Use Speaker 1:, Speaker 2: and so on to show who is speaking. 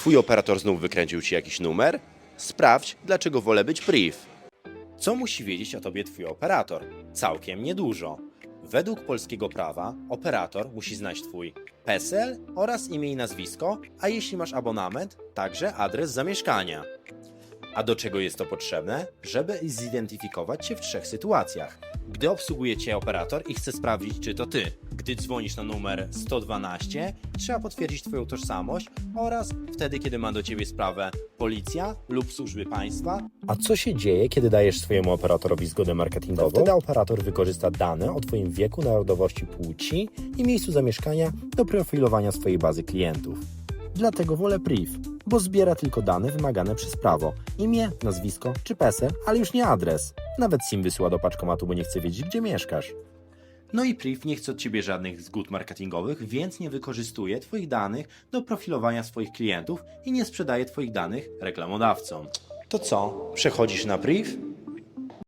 Speaker 1: Twój operator znów wykręcił ci jakiś numer? Sprawdź, dlaczego wolę być priv. Co musi wiedzieć o tobie twój operator? Całkiem niedużo. Według polskiego prawa operator musi znać twój PESEL oraz imię i nazwisko, a jeśli masz abonament, także adres zamieszkania. A do czego jest to potrzebne? Żeby zidentyfikować Cię w trzech sytuacjach. Gdy obsługuje Cię operator i chce sprawdzić, czy to Ty. Gdy dzwonisz na numer 112, trzeba potwierdzić Twoją tożsamość oraz wtedy, kiedy ma do Ciebie sprawę policja lub służby państwa. A co się dzieje, kiedy dajesz swojemu operatorowi zgodę marketingową? Wtedy operator wykorzysta dane o Twoim wieku, narodowości, płci i miejscu zamieszkania do profilowania swojej bazy klientów. Dlatego wolę priv, bo zbiera tylko dane wymagane przez prawo. Imię, nazwisko czy PESEL, ale już nie adres. Nawet SIM wysyła do paczkomatu, bo nie chce wiedzieć, gdzie mieszkasz. No i priv nie chce od Ciebie żadnych zgód marketingowych, więc nie wykorzystuje Twoich danych do profilowania swoich klientów i nie sprzedaje Twoich danych reklamodawcom. To co, przechodzisz na priv?